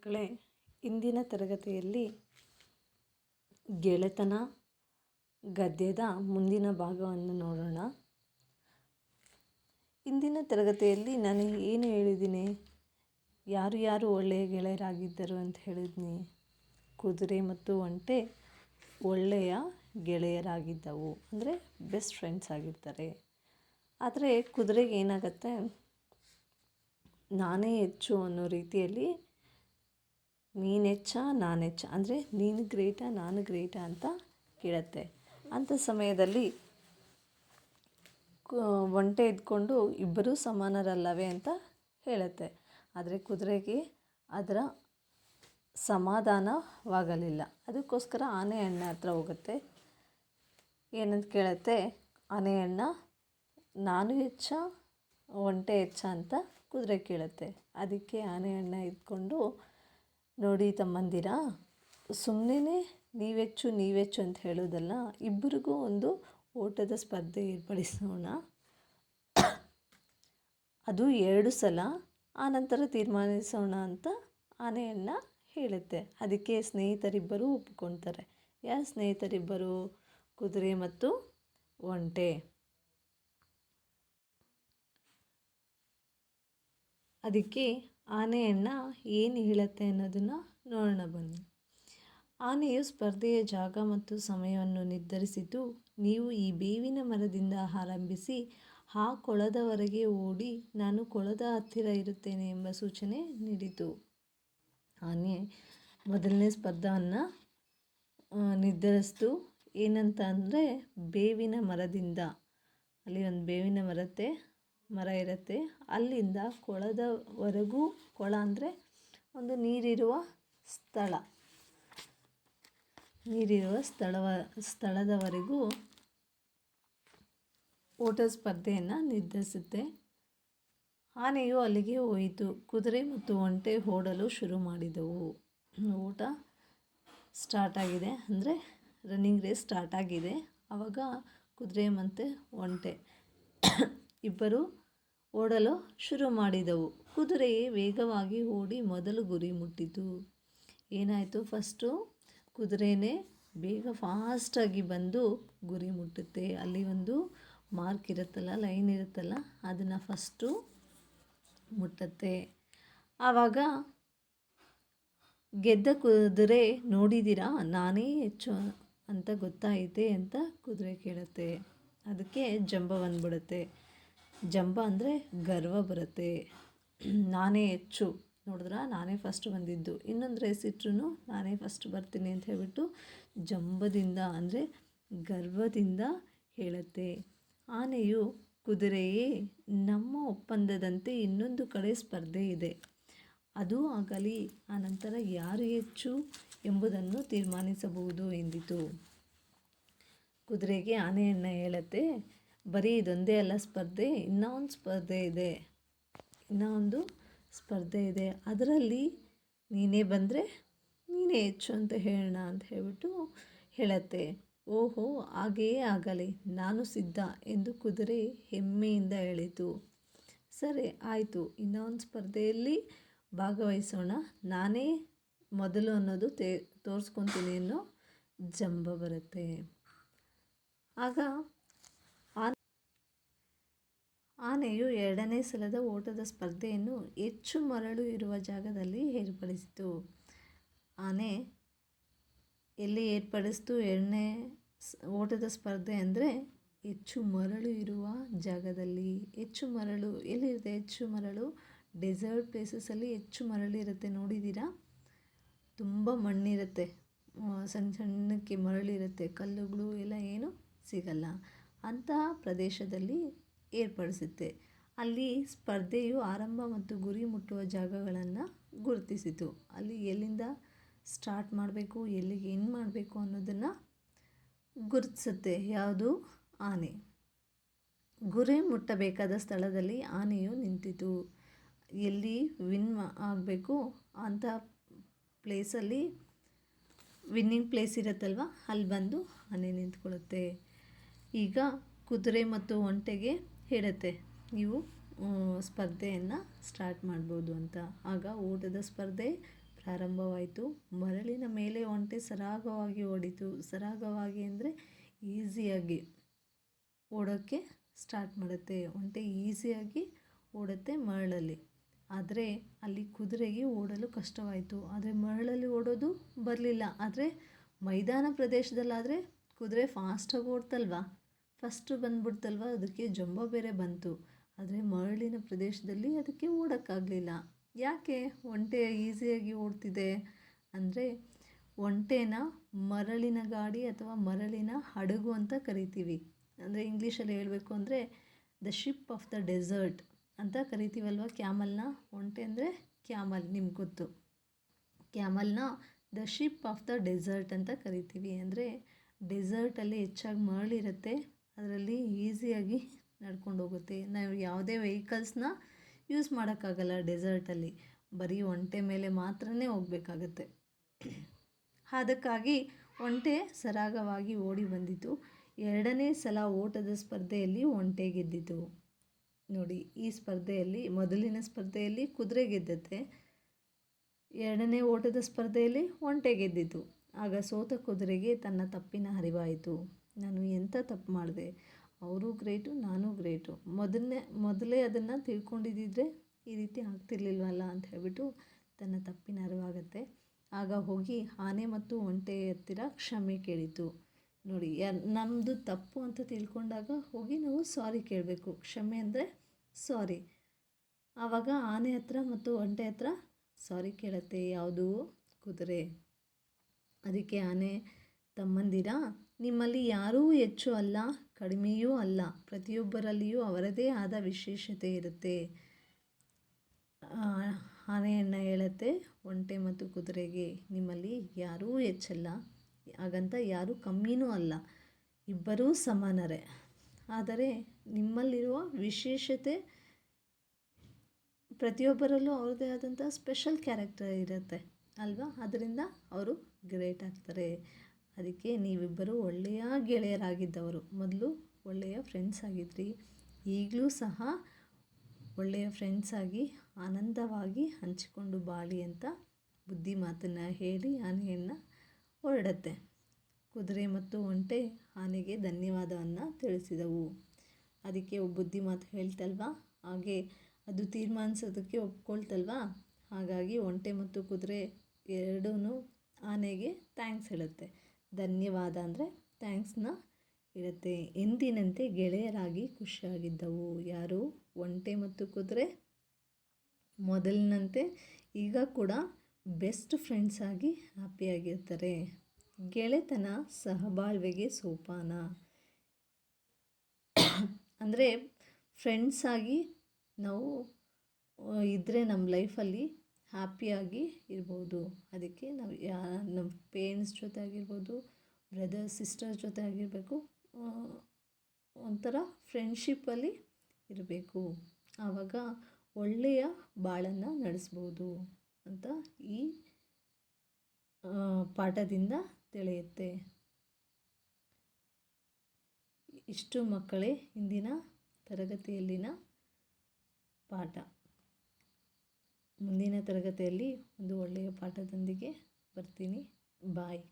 ಮಕ್ಕಳೇ, ಇಂದಿನ ತರಗತಿಯಲ್ಲಿ ಗೆಳೆತನ, ಗದ್ಯದ ಮುಂದಿನ ಭಾಗವನ್ನು ನೋಡೋಣ. ಇಂದಿನ ತರಗತಿಯಲ್ಲಿ ನಾನು ಏನು ಹೇಳಿದ್ದೀನಿ? ಯಾರು ಯಾರು ಒಳ್ಳೆಯ ಗೆಳೆಯರಾಗಿದ್ದರು ಅಂತ ಹೇಳಿದ್ನಿ. ಕುದುರೆ ಮತ್ತು ಒಂಟೆ ಒಳ್ಳೆಯ ಗೆಳೆಯರಾಗಿದ್ದವು. ಅಂದರೆ ಬೆಸ್ಟ್ ಫ್ರೆಂಡ್ಸ್ ಆಗಿರ್ತಾರೆ. ಆದರೆ ಕುದುರೆಗೆ ಏನಾಗುತ್ತೆ? ನಾನೇ ಹೆಚ್ಚು ಅನ್ನೋ ರೀತಿಯಲ್ಲಿ ನೀನು ಹೆಚ್ಚ ನಾನು ಹೆಚ್ಚ ಅಂದರೆ ನೀನು ಗ್ರೇಟಾ, ನಾನು ಗ್ರೇಟಾ ಅಂತ ಕೇಳುತ್ತೆ. ಅಂಥ ಸಮಯದಲ್ಲಿ ಒಂಟೆ ಇದ್ಕೊಂಡು ಇಬ್ಬರೂ ಸಮಾನರಲ್ಲವೇ ಅಂತ ಹೇಳುತ್ತೆ. ಆದರೆ ಕುದುರೆಗೆ ಅದರ ಸಮಾಧಾನವಾಗಲಿಲ್ಲ. ಅದಕ್ಕೋಸ್ಕರ ಆನೆ ಅಣ್ಣ ಹತ್ರ ಹೋಗುತ್ತೆ. ಏನಂತ ಕೇಳುತ್ತೆ? ಆನೆ ಅಣ್ಣ, ನಾನು ಹೆಚ್ಚ, ಒಂಟೆ ಹೆಚ್ಚ ಅಂತ ಕುದುರೆ ಕೇಳುತ್ತೆ. ಅದಕ್ಕೆ ಆನೆ ಅಣ್ಣ ಇದ್ಕೊಂಡು ನೋಡಿ ತಮ್ಮಂದಿರ ಸುಮ್ಮನೆ ನೀವೆಚ್ಚು ನೀವೆಚ್ಚು ಅಂತ ಹೇಳೋದಲ್ಲ, ಇಬ್ಬರಿಗೂ ಒಂದು ಓಟದ ಸ್ಪರ್ಧೆ ಏರ್ಪಡಿಸೋಣ. ಅದು ಎರಡು ಸಲ ಆನಂತರ ತೀರ್ಮಾನಿಸೋಣ ಅಂತ ಆನೆಯನ್ನು ಹೇಳುತ್ತೆ. ಅದಕ್ಕೆ ಸ್ನೇಹಿತರಿಬ್ಬರು ಒಪ್ಕೊಳ್ತಾರೆ ಯಾರು ಸ್ನೇಹಿತರಿಬ್ಬರು? ಕುದುರೆ ಮತ್ತು ಒಂಟೆ. ಅದಕ್ಕೆ ಆನೆಯಣ್ಣ ಏನು ಹೇಳುತ್ತೆ ಅನ್ನೋದನ್ನು ನೋಡೋಣ ಬನ್ನಿ. ಆನೆಯು ಸ್ಪರ್ಧೆಯ ಜಾಗ ಮತ್ತು ಸಮಯವನ್ನು ನಿರ್ಧರಿಸಿದ್ದು, ನೀವು ಈ ಬೇವಿನ ಮರದಿಂದ ಆರಂಭಿಸಿ ಆ ಕೊಳದವರೆಗೆ ಓಡಿ ನಾನು ಕೊಳದ ಹತ್ತಿರ ಇರುತ್ತೇನೆ ಎಂಬ ಸೂಚನೆ ನೀಡಿತು. ಆನೆ ಮೊದಲನೇ ಸ್ಪರ್ಧವನ್ನು ನಿರ್ಧರಿಸ್ತು. ಏನಂತ ಅಂದರೆ, ಬೇವಿನ ಮರದಿಂದ. ಅಲ್ಲಿ ಒಂದು ಬೇವಿನ ಮರತೆ ಮರ ಇರುತ್ತೆ. ಅಲ್ಲಿಂದ ಕೊಳದವರೆಗೂ ಕೊಳ ಅಂದರೆ ಒಂದು ನೀರಿರುವ ಸ್ಥಳ. ನೀರಿರುವ ಸ್ಥಳವ, ಸ್ಥಳದವರೆಗೂ ಓಟ ಸ್ಪರ್ಧೆಯನ್ನು ನಿರ್ಧರಿಸುತ್ತೆ. ಆನೆಯು ಅಲ್ಲಿಗೆ ಹೋಯಿತು. ಕುದುರೆ ಮತ್ತು ಒಂಟೆ ಓಡಲು ಶುರು ಮಾಡಿದವು. ಓಟ ಸ್ಟಾರ್ಟ್ ಆಗಿದೆ ಅಂದರೆ ರನ್ನಿಂಗ್ ರೇಸ್ ಸ್ಟಾರ್ಟ್ ಆಗಿದೆ. ಆವಾಗ ಕುದುರೆ ಮತ್ತು ಒಂಟೆ. ಇಬ್ಬರು ಓಡಲು ಶುರು ಮಾಡಿದವು. ಕುದುರೆಯೇ ವೇಗವಾಗಿ ಓಡಿ ಮೊದಲು ಗುರಿ ಮುಟ್ಟಿತು. ಏನಾಯಿತು? ಫಸ್ಟು ಕುದುರೆನೇ ಬೇಗ ಫಾಸ್ಟಾಗಿ ಬಂದು ಗುರಿ ಮುಟ್ಟುತ್ತೆ. ಅಲ್ಲಿ ಒಂದು ಮಾರ್ಕ್ ಇರುತ್ತಲ್ಲ, ಲೈನ್ ಇರುತ್ತಲ್ಲ, ಅದನ್ನು ಫಸ್ಟು ಮುಟ್ಟುತ್ತೆ. ಆವಾಗ ಗೆದ್ದ ಕುದುರೆ ನೋಡಿದ್ದೀರಾ ನಾನೇ ಹೆಚ್ಚು ಅಂತ ಗೊತ್ತಾಯಿತೆ ಅಂತ ಕುದುರೆ ಕೇಳುತ್ತೆ. ಅದಕ್ಕೆ ಜಂಬ ಬಂದ್ಬಿಡುತ್ತೆ. ಜಂಬ ಅಂದರೆ ಗರ್ವ ಬರುತ್ತೆ. ನಾನೇ ಹೆಚ್ಚು. ನೋಡಿದ್ರ? ನಾನೇ ಫಸ್ಟ್ ಬಂದಿದ್ದು. ಇನ್ನೊಂದು ರೇಸ್ ಇಟ್ರು ನಾನೇ ಫಸ್ಟ್ ಬರ್ತೀನಿ ಅಂತ ಹೇಳಿಬಿಟ್ಟು ಜಂಬದಿಂದ ಅಂದರೆ ಗರ್ವದಿಂದ ಹೇಳುತ್ತೆ. ಆನೆಯು ಕುದುರೆಯೇ ನಮ್ಮ ಒಪ್ಪಂದದಂತೆ ಇನ್ನೊಂದು ಕಡೆ ಸ್ಪರ್ಧೆ ಇದೆ. ಅದು ಆಗಲಿ ಆನಂತರ ಯಾರು ಹೆಚ್ಚು ಎಂಬುದನ್ನು ತೀರ್ಮಾನಿಸಬಹುದು ಎಂದಿತು. ಕುದುರೆಗೆ ಆನೆಯನ್ನು ಹೇಳುತ್ತೆ. ಬರೀ ಇದೊಂದೇ ಅಲ್ಲ, ಸ್ಪರ್ಧೆ ಇನ್ನೂ ಒಂದು ಸ್ಪರ್ಧೆ ಇದೆ. ಇನ್ನೂ ಒಂದು ಸ್ಪರ್ಧೆ ಇದೆ. ಅದರಲ್ಲಿ ನೀನೇ ಬಂದರೆ ನೀನೇ ಹೆಚ್ಚು ಅಂತ ಹೇಳೋಣ ಅಂತ ಹೇಳ್ಬಿಟ್ಟು ಹೇಳತ್ತೆ. ಓಹೋ ಹಾಗೆಯೇ ಆಗಲಿ, ನಾನು ಸಿದ್ಧ ಎಂದು ಕುದುರೆ ಹೆಮ್ಮೆಯಿಂದ ಹೇಳಿತು. ಸರಿ, ಆಯಿತು, ಇನ್ನೊಂದು ಸ್ಪರ್ಧೆಯಲ್ಲಿ ಭಾಗವಹಿಸೋಣ. ನಾನೇ ಮೊದಲು ಅನ್ನೋದು ತೇ, ತೋರಿಸ್ಕೊತೀನಿ ಅನ್ನೋ ಜಂಬ ಬರುತ್ತೆ. ಆಗ ಆನೆಯು ಎರಡನೇ ಸಲದ ಓಟದ ಸ್ಪರ್ಧೆಯನ್ನು ಹೆಚ್ಚು ಮರಳು ಇರುವ ಜಾಗದಲ್ಲಿ ಏರ್ಪಡಿಸಿತು. ಆನೆ ಎಲ್ಲಿ ಏರ್ಪಡಿಸ್ತು? ಎರಡನೇ ಓಟದ ಸ್ಪರ್ಧೆ ಅಂದರೆ ಹೆಚ್ಚು ಮರಳು ಇರುವ ಜಾಗದಲ್ಲಿ. ಹೆಚ್ಚು ಮರಳು, ಎಲ್ಲಿರುತ್ತೆ ಹೆಚ್ಚು ಮರಳು? ಡೆಸರ್ಟ್ ಪ್ಲೇಸಸಲ್ಲಿ ಹೆಚ್ಚು ಮರಳು ಇರುತ್ತೆ, ನೋಡಿದ್ದೀರಾ? ತುಂಬ ಮಣ್ಣಿರುತ್ತೆ. ಸಣ್ಣ ಸಣ್ಣಕ್ಕೆ ಮರಳಿರುತ್ತೆ, ಕಲ್ಲುಗಳು ಎಲ್ಲ ಏನು ಸಿಗಲ್ಲ. ಅಂತಹ ಪ್ರದೇಶದಲ್ಲಿ ಏರ್ಪಡಿಸುತ್ತೆ. ಅಲ್ಲಿ ಸ್ಪರ್ಧೆಯು ಆರಂಭ ಮತ್ತು ಗುರಿ ಮುಟ್ಟುವ ಜಾಗಗಳನ್ನು ಗುರುತಿಸಿತು. ಅಲ್ಲಿ ಎಲ್ಲಿಂದ ಸ್ಟಾರ್ಟ್ ಮಾಡಬೇಕು, ಎಲ್ಲಿಗೆ ಏನು ಮಾಡಬೇಕು ಅನ್ನೋದನ್ನು ಗುರುತಿಸುತ್ತೆ. ಯಾವುದು? ಆನೆ. ಗುರಿ ಮುಟ್ಟಬೇಕಾದ ಸ್ಥಳದಲ್ಲಿ ಆನೆಯು ನಿಂತಿತು. ಎಲ್ಲಿ ವಿನ್ ಆಗಬೇಕು ಅಂಥ ಪ್ಲೇಸಲ್ಲಿ ವಿನ್ನಿಂಗ್ ಪ್ಲೇಸ್ ಇರುತ್ತಲ್ವ, ಅಲ್ಲಿ ಬಂದು ಆನೆ ನಿಂತ್ಕೊಳ್ಳುತ್ತೆ. ಈಗ ಕುದುರೆ ಮತ್ತು ಒಂಟೆಗೆ ಹೇಳುತ್ತೆ. ನೀವು ಸ್ಪರ್ಧೆಯನ್ನು ಸ್ಟಾರ್ಟ್ ಮಾಡ್ಬೋದು ಅಂತ. ಆಗ ಓಟದ ಸ್ಪರ್ಧೆ ಪ್ರಾರಂಭವಾಯಿತು. ಮರಳಿನ ಮೇಲೆ ಒಂಟೆ ಸರಾಗವಾಗಿ ಓಡಿತು. ಸರಾಗವಾಗಿ ಅಂದರೆ ಈಸಿಯಾಗಿ ಓಡೋಕ್ಕೆ ಸ್ಟಾರ್ಟ್ ಮಾಡುತ್ತೆ. ಒಂಟೆ ಈಸಿಯಾಗಿ ಓಡುತ್ತೆ ಮರಳಲ್ಲಿ. ಆದರೆ ಅಲ್ಲಿ ಕುದುರೆಗೆ ಓಡಲು ಕಷ್ಟವಾಯಿತು. ಆದರೆ ಮರಳಲ್ಲಿ ಓಡೋದು ಬರಲಿಲ್ಲ. ಆದರೆ ಮೈದಾನ ಪ್ರದೇಶದಲ್ಲಾದರೆ ಕುದುರೆ ಫಾಸ್ಟಾಗಿ ಓಡ್ತಲ್ವಾ? ಫಸ್ಟು ಬಂದ್ಬಿಡ್ತಲ್ವ, ಅದಕ್ಕೆ ಜಂಬ ಬೇರೆ ಬಂತು. ಆದರೆ ಮರಳಿನ ಪ್ರದೇಶದಲ್ಲಿ ಅದಕ್ಕೆ ಓಡೋಕ್ಕಾಗಲಿಲ್ಲ. ಯಾಕೆ ಒಂಟೆ ಈಸಿಯಾಗಿ ಓಡ್ತಿದೆ? ಅಂದರೆ ಒಂಟೆನ ಮರಳಿನ ಗಾಡಿ ಅಥವಾ ಮರಳಿನ ಹಡಗು ಅಂತ ಕರಿತೀವಿ. ಅಂದರೆ ಇಂಗ್ಲೀಷಲ್ಲಿ ಹೇಳಬೇಕು ಅಂದರೆ the ship of the desert ಅಂತ ಕರಿತೀವಲ್ವ ಕ್ಯಾಮಲ್ನ? ಒಂಟೆ ಅಂದರೆ ಕ್ಯಾಮಲ್, ನಿಮ್ಗೆ ಗೊತ್ತು. ಕ್ಯಾಮಲ್ನ the ship of the desert ಅಂತ ಕರಿತೀವಿ. ಅಂದರೆ ಡೆಸರ್ಟಲ್ಲಿ ಹೆಚ್ಚಾಗಿ ಮರಳಿರುತ್ತೆ. ಅದರಲ್ಲಿ ಈಸಿಯಾಗಿ ನಡ್ಕೊಂಡು ಹೋಗುತ್ತೆ. ನಾವು ಯಾವುದೇ ವೆಹಿಕಲ್ಸ್ನ ಯೂಸ್ ಮಾಡೋಕ್ಕಾಗಲ್ಲ ಡೆಸರ್ಟಲ್ಲಿ. ಬರೀ ಒಂಟೆ ಮೇಲೆ ಮಾತ್ರ ಹೋಗಬೇಕಾಗತ್ತೆ. ಅದಕ್ಕಾಗಿ ಒಂಟೆ ಸರಾಗವಾಗಿ ಓಡಿ ಬಂದಿತು. ಎರಡನೇ ಸಲ ಓಟದ ಸ್ಪರ್ಧೆಯಲ್ಲಿ ಒಂಟೆ ಗೆದ್ದಿತು. ನೋಡಿ, ಈ ಸ್ಪರ್ಧೆಯಲ್ಲಿ, ಮೊದಲಿನ ಸ್ಪರ್ಧೆಯಲ್ಲಿ ಕುದುರೆ ಗೆದ್ದತ್ತೆ ಎರಡನೇ ಓಟದ ಸ್ಪರ್ಧೆಯಲ್ಲಿ ಒಂಟೆ ಗೆದ್ದಿತು. ಆಗ ಸೋತ ಕುದುರೆಗೆ ತನ್ನ ತಪ್ಪಿನ ಅರಿವಾಯಿತು ನಾನು ಎಂಥ ತಪ್ಪು ಮಾಡಿದೆ? ಅವರು ಗ್ರೇಟು, ನಾನು ಗ್ರೇಟು. ಮೊದಲನೇ, ಮೊದಲೇ ಅದನ್ನು ತಿಳ್ಕೊಂಡಿದ್ದಿದ್ರೆ ಈ ರೀತಿ ಆಗ್ತಿರ್ಲಿಲ್ವಲ್ಲ ಅಂತ ಹೇಳ್ಬಿಟ್ಟು ತನ್ನ ತಪ್ಪಿನ ಅರಿವಾಗತ್ತೆ. ಆಗ ಹೋಗಿ ಆನೆ ಮತ್ತು ಒಂಟೆ ಹತ್ತಿರ ಕ್ಷಮೆ ಕೇಳಿತು. ನೋಡಿ, ಯಾ ನಮ್ಮದು ತಪ್ಪು ಅಂತ ತಿಳ್ಕೊಂಡಾಗ ಹೋಗಿ ನಾವು ಸಾರಿ ಕೇಳಬೇಕು. ಕ್ಷಮೆ ಅಂದರೆ ಸಾರಿ. ಆವಾಗ ಆನೆ ಹತ್ರ ಮತ್ತು ಒಂಟೆ ಹತ್ರ ಸಾರಿ ಕೇಳತ್ತೆ, ಯಾವುದು ಕುದುರೆ. ಅದಕ್ಕೆ ಆನೆ ತಮ್ಮಂದಿರ? ನಿಮ್ಮಲ್ಲಿ ಯಾರೂ ಹೆಚ್ಚು ಅಲ್ಲ, ಕಡಿಮೆಯೂ ಅಲ್ಲ. ಪ್ರತಿಯೊಬ್ಬರಲ್ಲಿಯೂ ಅವರದೇ ಆದ ವಿಶೇಷತೆ ಇರುತ್ತೆ. ಆನೆಯನ್ನ ಹೇಳುತ್ತೆ ಒಂಟೆ ಮತ್ತು ಕುದುರೆಗೆ ನಿಮ್ಮಲ್ಲಿ ಯಾರೂ ಹೆಚ್ಚಲ್ಲ, ಹಾಗಂತ ಯಾರೂ ಕಮ್ಮಿನೂ ಅಲ್ಲ. ಇಬ್ಬರೂ ಸಮಾನರೇ. ಆದರೆ ನಿಮ್ಮಲ್ಲಿರುವ ವಿಶೇಷತೆ ಪ್ರತಿಯೊಬ್ಬರಲ್ಲೂ ಅವ್ರದ್ದೇ ಆದಂಥ ಸ್ಪೆಷಲ್ ಕ್ಯಾರೆಕ್ಟರ್ ಇರುತ್ತೆ, ಅಲ್ವಾ? ಅದರಿಂದ ಅವರು ಗ್ರೇಟ್ ಆಗ್ತಾರೆ. ಅದಕ್ಕೆ ನೀವಿಬ್ಬರು ಒಳ್ಳೆಯ ಗೆಳೆಯರಾಗಿದ್ದವರು. ಮೊದಲು ಒಳ್ಳೆಯ ಫ್ರೆಂಡ್ಸ್ ಆಗಿದ್ರಿ. ಈಗಲೂ ಸಹ ಒಳ್ಳೆಯ ಫ್ರೆಂಡ್ಸ್ ಆಗಿ ಆನಂದವಾಗಿ ಹಂಚಿಕೊಂಡು ಬಾಳಿ ಅಂತ ಬುದ್ಧಿ ಮಾತನ್ನು ಹೇಳಿ ಆನೆಯನ್ನು ಹೊರಡತ್ತೆ. ಕುದುರೆ ಮತ್ತು ಒಂಟೆ ಆನೆಗೆ ಧನ್ಯವಾದವನ್ನು ತಿಳಿಸಿದವು. ಅದಕ್ಕೆ ಬುದ್ಧಿ ಮಾತು ಹೇಳ್ತಲ್ವಾ? ಹಾಗೆ ಅದು ತೀರ್ಮಾನಿಸೋದಕ್ಕೆ ಒಪ್ಕೊಳ್ತಲ್ವಾ? ಹಾಗಾಗಿ ಒಂಟೆ ಮತ್ತು ಕುದುರೆ ಎರಡೂ ಆನೆಗೆ ಥ್ಯಾಂಕ್ಸ್ ಹೇಳುತ್ತೆ. ಧನ್ಯವಾದ ಅಂದರೆ ಥ್ಯಾಂಕ್ಸ್ನ ಇರುತ್ತೆ ಎಂದಿನಂತೆ ಗೆಳೆಯರಾಗಿ ಖುಷಿಯಾಗಿದ್ದವು. ಯಾರು? ಒಂಟೆ ಮತ್ತು ಕುದುರೆ? ಮೊದಲಿನಂತೆ ಈಗ ಕೂಡ ಬೆಸ್ಟ್ ಫ್ರೆಂಡ್ಸ್ ಆಗಿ ಹ್ಯಾಪಿಯಾಗಿರ್ತಾರೆ. ಗೆಳೆತನ ಸಹಬಾಳ್ವೆಗೆ ಸೋಪಾನ. ಅಂದರೆ ಫ್ರೆಂಡ್ಸ್ ಆಗಿ ನಾವು ಇದ್ದರೆ ನಮ್ಮ ಲೈಫಲ್ಲಿ ಹ್ಯಾಪಿಯಾಗಿ ಇರ್ಬೋದು. ಅದಕ್ಕೆ ನಾವು ಯಾ ನಮ್ಮ ಪೇರೆಂಟ್ಸ್ ಜೊತೆ ಆಗಿರ್ಬೋದು ಬ್ರದರ್ ಸಿಸ್ಟರ್ಸ್ ಜೊತೆ ಆಗಿರಬೇಕು ಒಂಥರ ಫ್ರೆಂಡ್ಶಿಪ್ಪಲ್ಲಿ ಇರಬೇಕು. ಆವಾಗ ಒಳ್ಳೆಯ ಬಾಳನ್ನು ನಡೆಸ್ಬೋದು ಅಂತ ಈ ಪಾಠದಿಂದ ತಿಳಿಯುತ್ತೆ. ಇಷ್ಟು ಮಕ್ಕಳೇ ಇಂದಿನ ತರಗತಿಯಲ್ಲಿನ ಪಾಠ. ಮುಂದಿನ ತರಗತಿಯಲ್ಲಿ ಒಂದು ಒಳ್ಳೆಯ ಪಾಠದೊಂದಿಗೆ ಬರ್ತೀನಿ. ಬಾಯ್.